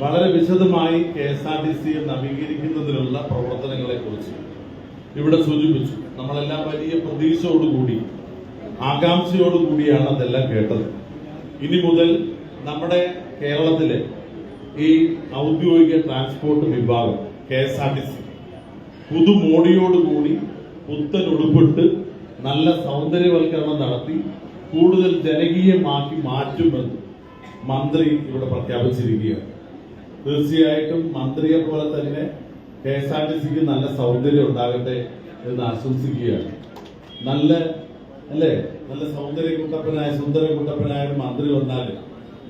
വളരെ വിശദമായി K S R T സിയെ നവീകരിക്കുന്നതിനുള്ള പ്രവർത്തനങ്ങളെ കുറിച്ച് ഇവിടെ സൂചിപ്പിച്ചു. നമ്മളെല്ലാം വലിയ പ്രതീക്ഷയോടുകൂടി ആകാംക്ഷയോടുകൂടിയാണ് അതെല്ലാം കേട്ടത്. ഇനി മുതൽ നമ്മുടെ കേരളത്തിലെ ഈ ഔദ്യോഗിക ട്രാൻസ്പോർട്ട് വിഭാഗം K S R T C പുതുമോടിയോടുകൂടി പുത്തൻ ഉടുപ്പിട്ട് നല്ല സൗന്ദര്യവൽക്കരണം നടത്തി കൂടുതൽ ജനകീയമാക്കി മാറ്റുമെന്ന് മന്ത്രി ഇവിടെ പ്രഖ്യാപിച്ചിരിക്കുകയാണ്. തീർച്ചയായിട്ടും മന്ത്രിയെ പോലെ തന്നെ കെ എസ് ആർ ടി സിക്ക് നല്ല സൗന്ദര്യം ഉണ്ടാകട്ടെ എന്ന് ആശംസിക്കുകയാണ്. നല്ല അല്ലേ? നല്ല സൗന്ദര്യ കുട്ടപ്പനായ സുന്ദര കുട്ടപ്പനായ മന്ത്രി വന്നാൽ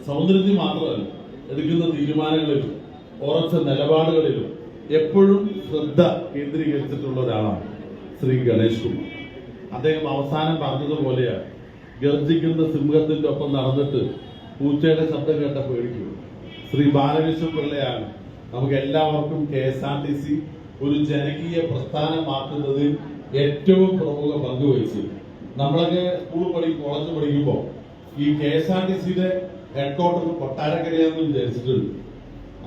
സൗന്ദര്യത്തിൽ മാത്രമല്ല എടുക്കുന്ന തീരുമാനങ്ങളിലും ഉറച്ച നിലപാടുകളിലും എപ്പോഴും ശ്രദ്ധ കേന്ദ്രീകരിച്ചിട്ടുള്ള ഒരാളാണ് ശ്രീ ഗണേഷ് കുമാർ. അദ്ദേഹം അവസാനം പറഞ്ഞതുപോലെയാണ് ഗർജിക്കുന്ന സിംഹത്തിന്റെ ഒപ്പം നടന്നിട്ട് പൂച്ചയുടെ ശബ്ദം കേട്ട പേടിക്കും ശ്രീ ബാലകൃഷ്ണൻ പിള്ളയാണ്. നമുക്ക് എല്ലാവർക്കും K S R T C ഒരു ജനകീയ പ്രസ്ഥാനമാക്കുന്നതിൽ ഏറ്റവും പ്രമുഖ പങ്ക് വഹിച്ചു നമ്മളൊക്കെ സ്കൂൾ പഠി കോളേജ് പഠിക്കുമ്പോൾ ഈ കെ എസ് ആർ ടി സിയുടെ ഹെഡ്ക്വാർട്ടർ കൊട്ടാരക്കരയാണെന്ന് വിചാരിച്ചിട്ടുണ്ട്.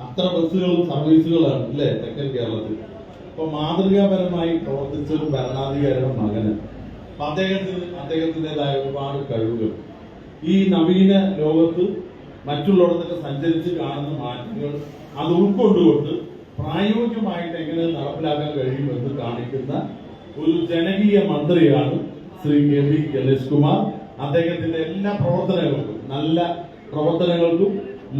അത്ര ബസ്സുകളും സർവീസുകളാണ് അല്ലേ തെക്കൻ കേരളത്തിൽ? അപ്പൊ മാതൃകാപരമായി പ്രവർത്തിച്ച ഒരു ഭരണാധികാരിയുടെ മകന് അപ്പൊ അദ്ദേഹത്തിന് അദ്ദേഹത്തിന്റെതായ ഒരുപാട് കഴിവുകൾ. ഈ നവീന ലോകത്ത് മറ്റുള്ളിടത്തൊക്കെ സഞ്ചരിച്ച് കാണുന്ന മാറ്റങ്ങൾ അത് ഉൾക്കൊണ്ടുകൊണ്ട് പ്രായോഗികമായിട്ട് എങ്ങനെ നടപ്പിലാക്കാൻ കഴിയുമെന്ന് കാണിക്കുന്ന ഒരു ജനകീയ മന്ത്രിയാണ് ശ്രീ കെ വി ഗണേഷ് കുമാർ അദ്ദേഹത്തിന്റെ എല്ലാ പ്രവർത്തനങ്ങൾക്കും നല്ല പ്രവർത്തനങ്ങൾക്കും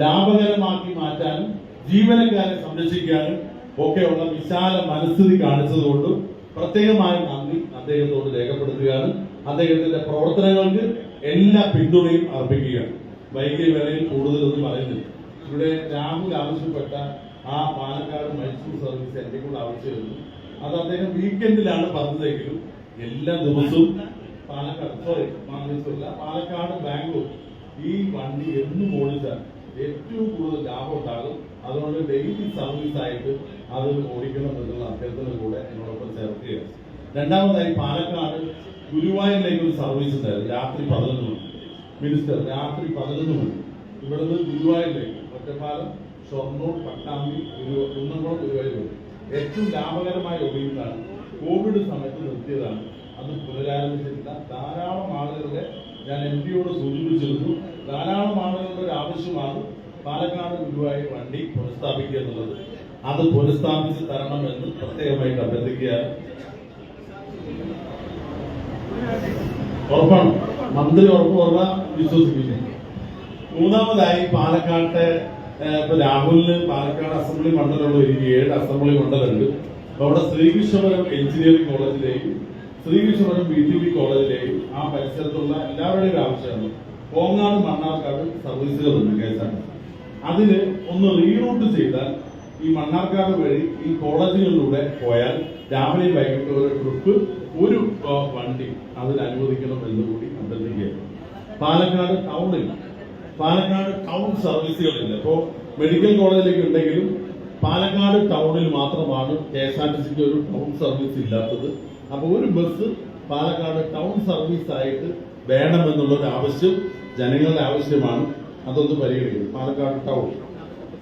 ലാഭകരമാക്കി മാറ്റാനും ജീവനക്കാരെ സംരക്ഷിക്കാനും ഒക്കെയുള്ള വിശാല മനസ്ഥിതി കാണിച്ചതുകൊണ്ട് പ്രത്യേകമായ നന്ദി അദ്ദേഹത്തോട് രേഖപ്പെടുത്തുകയാണ്. അദ്ദേഹത്തിന്റെ പ്രവർത്തനങ്ങൾക്ക് എല്ലാ പിന്തുണയും അർപ്പിക്കുകയാണ്. വൈകിയ വേളയിൽ കൂടുതലൊന്നും പറയുന്നില്ല. ഇവിടെ രാഹുൽ ആവശ്യപ്പെട്ട ആ പാലക്കാട് മൈസൂർ സർവീസ് എന്റെ കൂടെ ആവശ്യമായിരുന്നു അത് അദ്ദേഹം വീക്കെൻഡിലാണ് പറഞ്ഞതെങ്കിലും എല്ലാ ദിവസവും പാലക്കാട് സോറി മൈസൂരില്ല പാലക്കാട് ബാംഗ്ലൂർ ഈ വണ്ടി എന്നും ഓടിച്ചാൽ ഏറ്റവും കൂടുതൽ ലാഭം ഉണ്ടാകും. അതുകൊണ്ട് ഡെയിലി സർവീസ് ആയിട്ട് അത് ഓടിക്കണം എന്നുള്ള അഭ്യർത്ഥന കൂടെ എന്നോടൊപ്പം ചേർക്കുകയാണ്. രണ്ടാമതായി പാലക്കാട് ഗുരുവായൂരിലേക്ക് ഒരു സർവീസ് ഉണ്ടായിരുന്നു. രാത്രി പതിനൊന്ന് മിനിസ്റ്റർ രാത്രി പതിനൊന്ന് മണി. ഇവിടുന്ന് ഗുരുവായൂരിലേക്ക്. ഒറ്റപ്പാലം ഷൊർണൂർ പട്ടാമ്പി ഗുരു കുന്നംകുളം ഗുരുവായൂർ. ഏറ്റവും ലാഭകരമായ ഒഴിയുന്നതാണ് കോവിഡ് സമയത്ത് നിർത്തിയതാണ്. അത് പുനരാരംഭിച്ചിട്ടില്ല. ധാരാളം ആളുകളുടെ ഞാൻ എം പിയോട് സൂചിപ്പിച്ചിരുന്നു. ധാരാളം ആളുകളുടെ ഒരു ആവശ്യമാണ് പാലക്കാട് ഗുരുവായൂർ വണ്ടി പുനഃസ്ഥാപിക്കുക എന്നുള്ളത്. അത് പുനഃസ്ഥാപിച്ച് തരണമെന്ന് പ്രത്യേകമായിട്ട് അഭ്യർത്ഥിക്കുകയാണ്. ഉറപ്പാണ്? മന്ത്രി ഉറപ്പ് പറഞ്ഞ വിശ്വസിക്കില്ല മൂന്നാമതായി പാലക്കാട്ടെ ഇപ്പൊ രാഹുലിന് പാലക്കാട് അസംബ്ലി മണ്ഡലമുള്ള എനിക്ക് ഏഴ് അസംബ്ലി മണ്ഡലമുണ്ട്. അപ്പൊ അവിടെ ശ്രീകൃഷ്ണപുരം എഞ്ചിനീയറിംഗ് കോളേജിലേക്കും ശ്രീകൃഷ്ണപുരം ബി ടി ബി കോളേജിലേക്കും ആ പരിസരത്തുള്ള എല്ലാവരുടെയും ആവശ്യമാണ്. കോങ്ങാട് മണ്ണാർക്കാട് സർവീസുകളുണ്ട് കെ എസ് ആർ അതിന് ഒന്ന് റീറൂട്ട് ചെയ്താൽ ഈ മണ്ണാർക്കാട് വഴി ഈ കോളേജുകളിലൂടെ പോയാൽ രാവിലെ വൈകിട്ട് ഒരു ട്രിപ്പ് ഒരു വണ്ടി അതിന് അനുവദിക്കണം എന്ന് കൂടി പാലക്കാട് ടൗണിൽ പാലക്കാട് ടൗൺ സർവീസുകളില്ല ഇപ്പോ മെഡിക്കൽ കോളേജിലേക്ക് ഉണ്ടെങ്കിലും പാലക്കാട് ടൗണിൽ മാത്രമാണ് കെ എസ് ആർ ടി സിക്ക് ഒരു ടൗൺ സർവീസ് ഇല്ലാത്തത്. അപ്പൊ ഒരു ബസ് പാലക്കാട് ടൗൺ സർവീസ് ആയിട്ട് വേണമെന്നുള്ള ഒരു ആവശ്യം ജനങ്ങളുടെ ആവശ്യമാണ്. അതൊന്ന് പരിഗണിക്കുന്നത് പാലക്കാട് ടൗൺ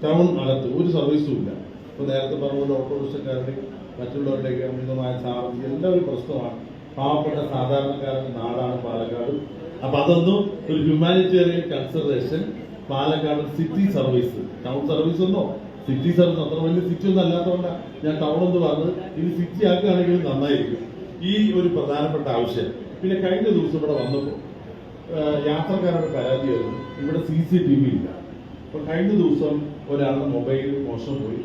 ടൗൺ അകത്ത് ഒരു സർവീസും ഇല്ല. ഇപ്പൊ നേരത്തെ പറഞ്ഞ പോലെ ഓട്ടോറിക്ഷക്കാരുടെ മറ്റുള്ളവരുടെയൊക്കെ അമിതമായ ചാർജ് എല്ലാം ഒരു പ്രശ്നമാണ്. പാവപ്പെട്ട സാധാരണക്കാരുടെ നാടാണ് പാലക്കാട്. അപ്പൊ അതൊന്നും ഒരു humanitarian consideration Palakkad city service town service ഒന്നോ? സിറ്റി സർവീസ് അത്ര വലിയ സിറ്റി ഒന്നും അല്ലാത്തതുകൊണ്ടാണ് ഞാൻ ടൗൺ എന്ന് പറഞ്ഞത്. ഇനി സിറ്റി ആക്കുകയാണെങ്കിൽ നന്നായിരിക്കും. ഈ ഒരു പ്രധാനപ്പെട്ട ആവശ്യം. പിന്നെ കഴിഞ്ഞ ദിവസം ഇവിടെ വന്നപ്പോൾ യാത്രക്കാരുടെ പരാതിയായിരുന്നു ഇവിടെ സി സി ടി വി ഇല്ല. അപ്പൊ കഴിഞ്ഞ ദിവസം ഒരാളുടെ മൊബൈൽ മോശം പോയി.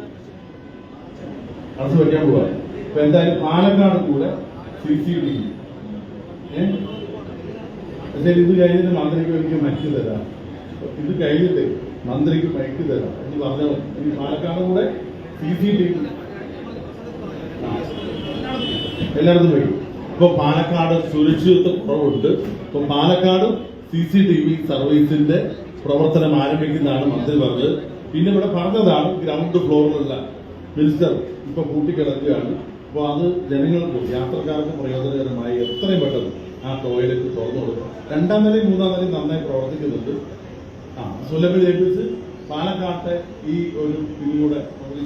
അത് വയ്ക്കാൻ പോവാ. അപ്പൊ എന്തായാലും പാലക്കാട് കൂടെ ടി വി പക്ഷേ ഇത് കഴിഞ്ഞിട്ട് മന്ത്രിക്ക് എനിക്ക് മൈക്ക് തരാം. ഇത് കഴിഞ്ഞിട്ട് മന്ത്രിക്ക് മൈക്ക് തരാം എന്ന് പറഞ്ഞാൽ ഈ പാലക്കാട് കൂടെ എല്ലായിടത്തും പോയി. ഇപ്പൊ പാലക്കാട് സുരക്ഷിതത്വ കുറവുണ്ട്. ഇപ്പൊ Palakkad C C T V സർവീസിന്റെ പ്രവർത്തനം ആരംഭിക്കുന്നതാണ് മന്ത്രി പറഞ്ഞത്. പിന്നെ ഇവിടെ പറഞ്ഞതാണ് ഗ്രൗണ്ട് ഫ്ലോറിലുള്ള മിനിസ്റ്റർ ഇപ്പൊ കൂട്ടിക്കിടക്കുകയാണ്. അപ്പോൾ അത് ജനങ്ങൾക്ക് യാത്രക്കാർക്ക് പ്രയോജനകരമായി എത്രയും പെട്ടെന്ന് ആ ടോയ്ലറ്റ് തുറന്നു കൊടുക്കും. രണ്ടാം നിലയും മൂന്നാം നിലയും നന്നായി പ്രവർത്തിക്കുന്നുണ്ട്. ആ സുലഭ ജയിപ്പിച്ച് പാലക്കാട്ടെ ഈ ഒരു ഇതിലൂടെ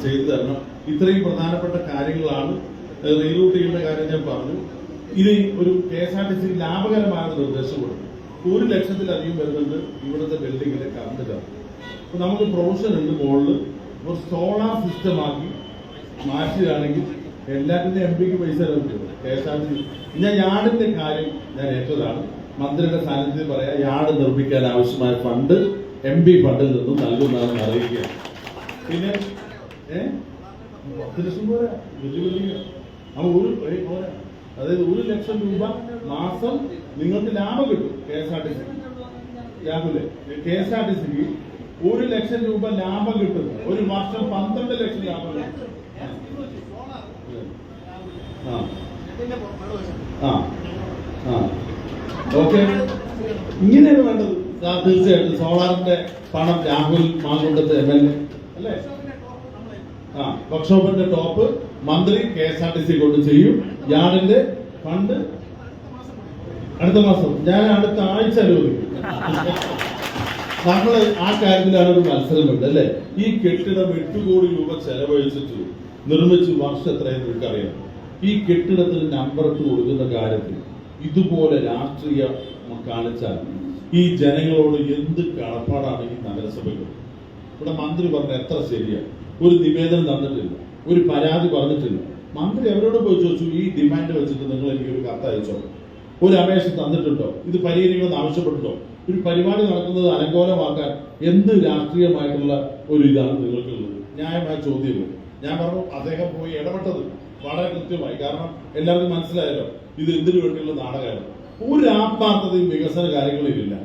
ചെയ്തു തരണം. ഇത്രയും പ്രധാനപ്പെട്ട കാര്യങ്ങളാണ്. റീറൂട്ട് ചെയ്യുന്ന കാര്യം ഞാൻ പറഞ്ഞു. ഇനി ഒരു K S R T C ലാഭകരമായ നിർദ്ദേശം കൊടുക്കും. ഒരു ലക്ഷത്തിലധികം വരുന്നുണ്ട് ഇവിടുത്തെ ബിൽഡിങ്ങിലെ കറണ്ട് ചാർജ് അപ്പൊ നമുക്ക് പ്രൊവിഷൻ ഉണ്ട് മുകളിൽ ഒരു സോളാർ സിസ്റ്റം ആക്കി മാറ്റുകയാണെങ്കിൽ എല്ലാത്തിനും എം പിക്ക് പൈസ കെ എസ് ആർ ടി ഞാൻ യാർഡിന്റെ കാര്യം ഞാൻ ഏറ്റതാണ്. മന്ത്രിയുടെ സാന്നിധ്യത്തിൽ പറയാം യാട് നിർമ്മിക്കാൻ ആവശ്യമായ ഫണ്ട് എം പി ഫണ്ടിൽ നിന്നും നൽകുന്നതെന്ന് അറിയിക്കുകയാണ്. പിന്നെ പത്ത് ലക്ഷം പോരാ വലിയ വലിയ ഒരു പോരാ. അതായത് ഒരു ലക്ഷം രൂപ മാസം നിങ്ങൾക്ക് ലാഭം കിട്ടും K S R T C K S R T സിക്ക് ഒരു ലക്ഷം രൂപ ലാഭം കിട്ടും. ഒരു വർഷം പന്ത്രണ്ട് ലക്ഷം ലാഭം കിട്ടും. ഇങ്ങനെയാണ് വേണ്ടത്. തീർച്ചയായിട്ടും. സോളാറിന്റെ പണം Rahul Mamkootathil M L A. അല്ലേ? ആ വർക്ക്ഷോപ്പിന്റെ ടോപ്പ് മന്ത്രി K S R T C കൊണ്ട് ചെയ്യും. യാർഡിന്റെ ഫണ്ട് അടുത്ത മാസം. ഞാൻ അടുത്ത ആഴ്ച അനുവദിക്കും. നമ്മൾ ആ കാര്യത്തിലാണ് ഒരു മത്സരമുണ്ട് അല്ലെ? ഈ കെട്ടിടം എട്ട് കോടി രൂപ ചെലവഴിച്ചിട്ട് നിർമ്മിച്ച് വർഷം എത്രയെന്ന് നിങ്ങൾക്കറിയാം ഈ കെട്ടിടത്തിന് നമ്പർ ഇട്ട് കൊടുക്കുന്ന കാര്യത്തിൽ ഇതുപോലെ രാഷ്ട്രീയ കാണിച്ചാൽ ഈ ജനങ്ങളോട് എന്ത് കടപ്പാടാണ് ഈ നഗരസഭയ്ക്ക് ഇവിടെ മന്ത്രി പറഞ്ഞ എത്ര ശരിയാണ് ഒരു നിവേദനം തന്നിട്ടില്ല ഒരു പരാതി പറഞ്ഞിട്ടില്ല. മന്ത്രി അവരോട് പോയി ചോദിച്ചു ഈ ഡിമാൻഡ് വെച്ചിട്ട് നിങ്ങൾ എനിക്ക് ഒരു കത്ത് അയച്ചോ? ഒരു അപേക്ഷ തന്നിട്ടുണ്ടോ? ഇത് പരിഹരിക്കണമെന്ന് ആവശ്യപ്പെട്ടിട്ടോ? ഒരു പരിപാടി നടക്കുന്നത് അലങ്കോലമാക്കാൻ എന്ത് രാഷ്ട്രീയമായിട്ടുള്ള ഒരു ഇതാണ് നിങ്ങൾക്കുള്ളത്? ന്യായമായ ചോദ്യം ഞാൻ പറഞ്ഞു അദ്ദേഹം പോയി ഇടപെട്ടത് വളരെ കൃത്യമായി. കാരണം എല്ലാവർക്കും മനസ്സിലായല്ലോ ഇത് എന്തിനു വേണ്ടിയുള്ള നാടകമാണ്. ഒരു ആത്മാർത്ഥതയും വികസന കാര്യങ്ങളിലില്ല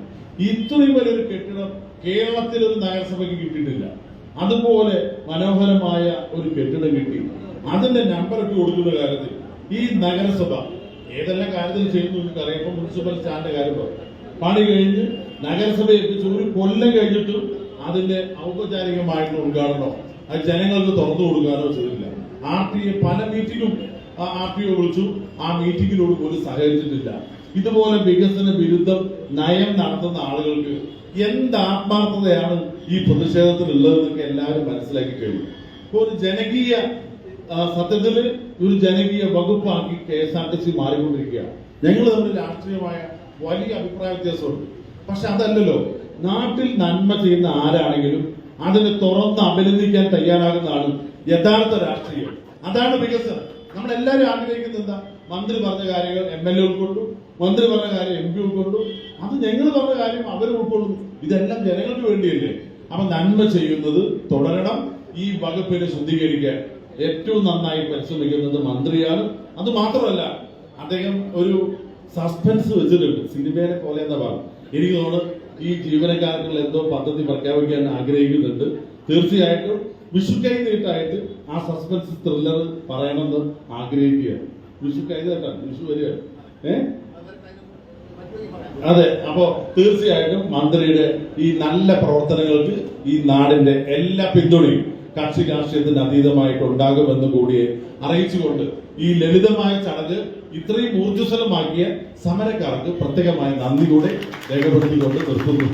ഇത്രയും വലിയൊരു കെട്ടിടം കേരളത്തിൽ ഒരു നഗരസഭയ്ക്ക് കിട്ടിയിട്ടില്ല. അതുപോലെ മനോഹരമായ ഒരു കെട്ടിടം കിട്ടി. അതിന്റെ ഇട്ട് കൊടുക്കുന്ന കാര്യത്തിൽ ഈ നഗരസഭ ഏതെല്ലാം കാര്യത്തിൽ ചെയ്യുന്നു അറിയാം ഇപ്പൊ മുനിസിപ്പൽ സ്റ്റാൻഡിന്റെ കാര്യം. പണി കഴിഞ്ഞ് നഗരസഭ എത്തിച്ച് ഒരു കൊല്ലം കഴിഞ്ഞിട്ടും അതിന്റെ ഔപചാരികമായിട്ടുള്ള ഉദ്ഘാടനമോ അത് ജനങ്ങൾക്ക് തുറന്നു കൊടുക്കാനോ ചെയ്തില്ല ആർ ടി എ പല മീറ്റിംഗും ആർ ടി ഒ വിളിച്ചു. ആ മീറ്റിംഗിനോട് പോലും സഹകരിച്ചിട്ടില്ല. ഇതുപോലെ വികസന വിരുദ്ധം നയം നടത്തുന്ന ആളുകൾക്ക് എന്ത് ആത്മാർത്ഥതയാണ് ഈ പ്രതിഷേധത്തിലുള്ളതെന്നൊക്കെ എല്ലാവരും മനസ്സിലാക്കി കഴിഞ്ഞു. ഒരു ജനകീയ സത്യത്തിൽ ഒരു ജനകീയ വകുപ്പാക്കി K S R T C മാറിക്കൊണ്ടിരിക്കുകയാണ്. ഞങ്ങൾ തമ്മിൽ രാഷ്ട്രീയമായ വലിയ അഭിപ്രായ വ്യത്യാസമുണ്ട്. പക്ഷെ അതല്ലല്ലോ നാട്ടിൽ നന്മ ചെയ്യുന്ന ആരാണെങ്കിലും അതിനെ തുറന്ന് അഭിനന്ദിക്കാൻ തയ്യാറാകുന്നതാണ് യഥാർത്ഥ രാഷ്ട്രീയം. അതാണ് വികസനം. നമ്മളെല്ലാവരും ആഗ്രഹിക്കുന്നത് എന്താ? മന്ത്രി പറഞ്ഞ കാര്യങ്ങൾ എം എൽ എ ഉൾക്കൊണ്ടു മന്ത്രി പറഞ്ഞ കാര്യം എം പി ഉൾക്കൊണ്ടു. അത് ഞങ്ങൾ പറഞ്ഞ കാര്യം അവർ ഉൾക്കൊള്ളുന്നു. ഇതെല്ലാം ജനങ്ങൾക്ക് വേണ്ടിയല്ലേ? അപ്പൊ നന്മ ചെയ്യുന്നത് തുടരണം. ഈ വകുപ്പിനെ ശുദ്ധീകരിക്കാൻ ഏറ്റവും നന്നായി പരിശ്രമിക്കുന്നത് മന്ത്രിയാണ്. അത് മാത്രമല്ല അദ്ദേഹം ഒരു സസ്പെൻസ് വെച്ചിട്ടുണ്ട്. സിനിമയെ പോലെ എന്താ പറഞ്ഞു എനിക്ക് തോന്നുന്നു ഈ ജീവനക്കാർക്ക് എന്തോ പദ്ധതി പ്രഖ്യാപിക്കാൻ ആഗ്രഹിക്കുന്നുണ്ട്. തീർച്ചയായിട്ടും വിഷു കൈനീട്ടായിട്ട് ആ സസ്പെൻസ് ത്രില്ലർ പറയണമെന്ന് ആഗ്രഹിക്കുകയാണ്. വിഷു കൈനീട്ടാണ് വിഷു ഏഹ് അതെ അപ്പോ തീർച്ചയായിട്ടും മന്ത്രിയുടെ ഈ നല്ല പ്രവർത്തനങ്ങൾക്ക് ഈ നാടിന്റെ എല്ലാ പിന്തുണയും കക്ഷി രാഷ്ട്രീയത്തിന് അതീതമായിട്ട് ഉണ്ടാകുമെന്ന് കൂടി അറിയിച്ചുകൊണ്ട് ഈ ലളിതമായ ചടങ്ങ് ഇത്രയും ഊർജസ്വലമാക്കിയ സമരക്കാർക്ക് പ്രത്യേകമായ നന്ദി കൂടെ രേഖപ്പെടുത്തിക്കൊണ്ട് നിർത്തുന്നു.